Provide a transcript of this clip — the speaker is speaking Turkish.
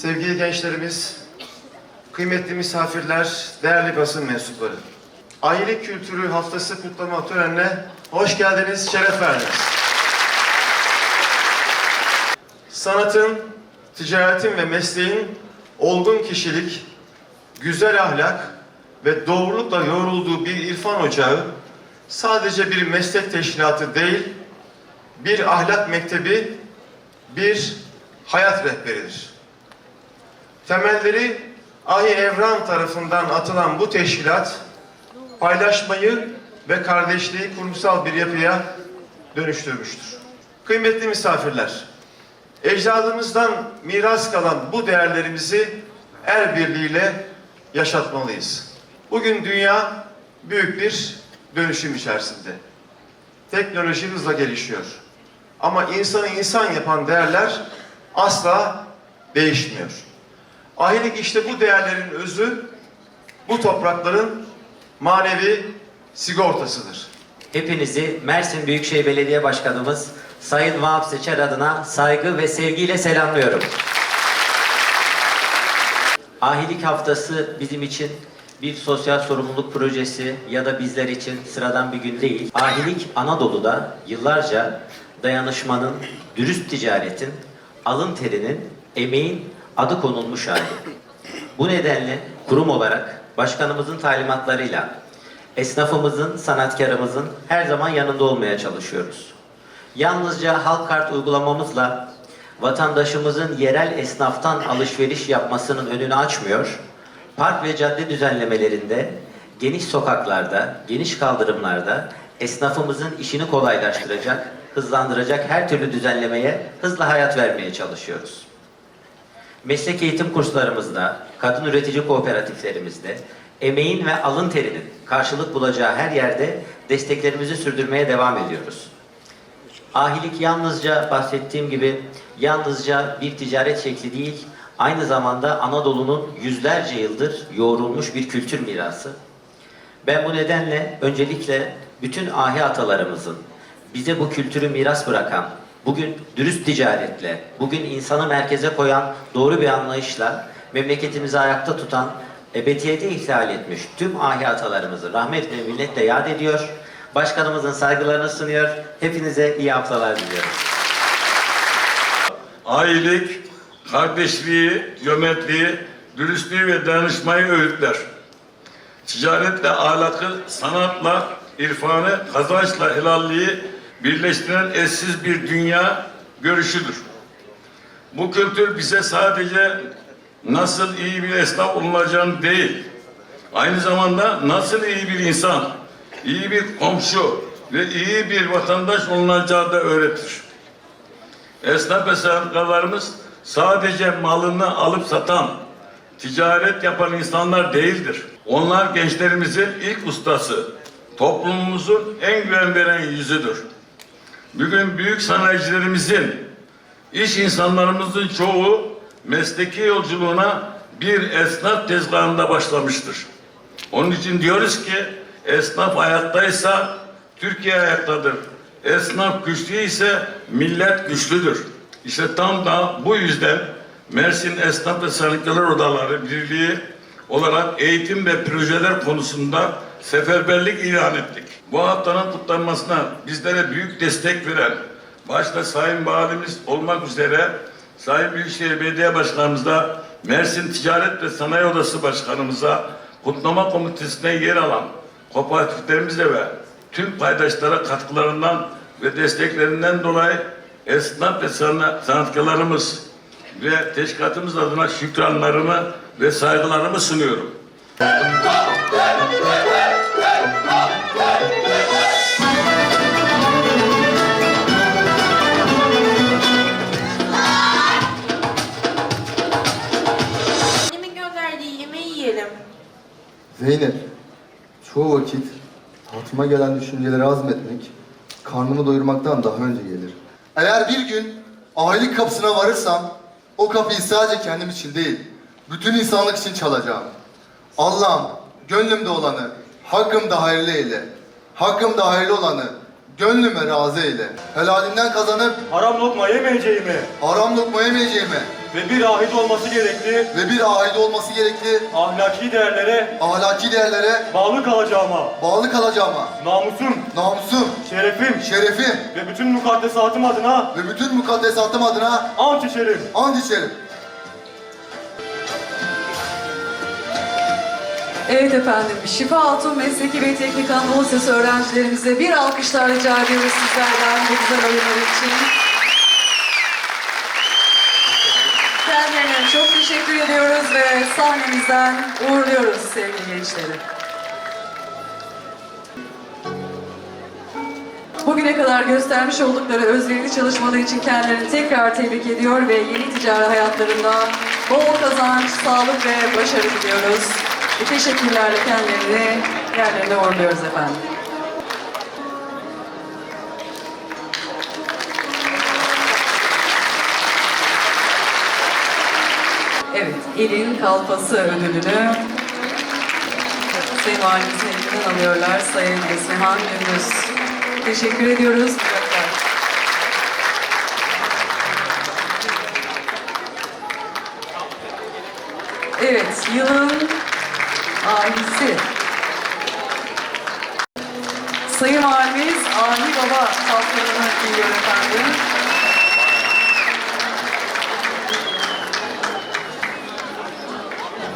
sevgili gençlerimiz, kıymetli misafirler, değerli basın mensupları. Aile Kültürü Haftası kutlama törenine hoş geldiniz, şeref verdiniz. Sanatın, ticaretin ve mesleğin olgun kişilik, güzel ahlak ve doğrulukla yoğrulduğu bir irfan ocağı sadece bir meslek teşkilatı değil, bir ahlak mektebi, bir hayat rehberidir. Temelleri Ahi Evran tarafından atılan bu teşkilat, paylaşmayı ve kardeşliği kurumsal bir yapıya dönüştürmüştür. Kıymetli misafirler, ecdadımızdan miras kalan bu değerlerimizi el birliğiyle yaşatmalıyız. Bugün dünya büyük bir dönüşüm içerisinde. Teknoloji hızla gelişiyor. Ama insanı insan yapan değerler asla değişmiyor. Ahilik işte bu değerlerin özü, bu toprakların manevi sigortasıdır. Hepinizi Mersin Büyükşehir Belediye Başkanımız Sayın Vahap Seçer adına saygı ve sevgiyle selamlıyorum. Ahilik Haftası bizim için bir sosyal sorumluluk projesi ya da bizler için sıradan bir gün değil. Ahilik Anadolu'da yıllarca dayanışmanın, dürüst ticaretin, alın terinin, emeğin adı konulmuş hali. Bu nedenle kurum olarak başkanımızın talimatlarıyla esnafımızın, sanatkarımızın her zaman yanında olmaya çalışıyoruz. Yalnızca halk kart uygulamamızla vatandaşımızın yerel esnaftan alışveriş yapmasının önünü açmıyor. Park ve cadde düzenlemelerinde, geniş sokaklarda, geniş kaldırımlarda esnafımızın işini kolaylaştıracak, hızlandıracak her türlü düzenlemeye hızla hayat vermeye çalışıyoruz. Meslek eğitim kurslarımızda, kadın üretici kooperatiflerimizde, emeğin ve alın terinin karşılık bulacağı her yerde desteklerimizi sürdürmeye devam ediyoruz. Ahilik yalnızca bahsettiğim gibi yalnızca bir ticaret şekli değil, aynı zamanda Anadolu'nun yüzlerce yıldır yoğrulmuş bir kültür mirası. Ben bu nedenle öncelikle bütün ahi atalarımızın bize bu kültürü miras bırakan, bugün dürüst ticaretle, bugün insanı merkeze koyan doğru bir anlayışla memleketimizi ayakta tutan, ebediyete ihlal etmiş tüm ahi atalarımızı rahmet ve minnetle yad ediyor. Başkanımızın saygılarını sunuyor. Hepinize iyi haftalar diliyorum. Ailelik, kardeşliği, cömertliği, dürüstlüğü ve dayanışmayı öğütler. Ticaretle ahlakı, sanatla, irfanı, kazançla helalliği birleştiren eşsiz bir dünya görüşüdür. Bu kültür bize sadece nasıl iyi bir esnaf olunacağını değil, aynı zamanda nasıl iyi bir insan, iyi bir komşu ve iyi bir vatandaş olunacağı da öğretir. Esnaf ve sanatkarlarımız sadece malını alıp satan, ticaret yapan insanlar değildir. Onlar gençlerimizin ilk ustası, toplumumuzun en güven veren yüzüdür. Bugün büyük sanayicilerimizin, iş insanlarımızın çoğu mesleki yolculuğuna bir esnaf tezgahında başlamıştır. Onun için diyoruz ki esnaf ayaktaysa Türkiye ayaktadır. Esnaf güçlü ise millet güçlüdür. İşte tam da bu yüzden Mersin Esnaf ve Sanatkarlar Odaları Birliği olarak eğitim ve projeler konusunda seferberlik ilan ettik. Bu haftanın kutlanmasına bizlere büyük destek veren, başta Sayın Valimiz olmak üzere Sayın Büyükşehir Belediye Başkanımızda Mersin Ticaret ve Sanayi Odası Başkanımıza kutlama komitesine yer alan kooperatiflerimize ve tüm paydaşlara katkılarından ve desteklerinden dolayı esnaf ve sana- sanatkarlarımız ve teşkilatımız adına şükranlarımı ve saygılarımı sunuyorum. Zeynep, çoğu vakit tatlıma gelen düşünceleri azmetmek, karnımı doyurmaktan daha önce gelir. Eğer bir gün ailelik kapısına varırsam, o kapıyı sadece kendim için değil, bütün insanlık için çalacağım. Allah'ım, gönlümde olanı, hakkımda hayırlı eyle. Hakkımda hayırlı olanı, gönlüme razı eyle. Helalinden kazanıp Haram lokma yemeyeceğimi, haram lokma yemeyeceğime, ve bir ahit olması gerekli ve bir aile olması gerekli ahlaki değerlere ahlaki değerlere bağlı kalacağıma, bağlı kalacağıma, namusum, namusum, şerefim şerefim ve bütün mukaddesatım adına ve bütün mukaddesatım adına ant içerim. ant içerim. Evet efendim, Şifa Altun Mesleki ve Teknik Anadolu Lisesi öğrencilerimize bir alkışlar rica ediyoruz sizlerden bu güzel oyunlar için. Kendilerine çok teşekkür ediyoruz ve sahnemizden uğurluyoruz sevgili gençleri. Bugüne kadar göstermiş oldukları özverili çalışmaları için kendilerini tekrar tebrik ediyor ve yeni ticari hayatlarında bol kazanç, sağlık ve başarı diliyoruz. Bu teşekkürlerle kendilerini yerlerine uğurluyoruz efendim. Evet, elin kalfası ödülünü Sayın elinden alıyorlar Sayın Esmihan Gündüz. Teşekkür ediyoruz. Evet, yılın ahisi. Sayın Valimiz Ani Baba tatlılığını giyiyor efendim.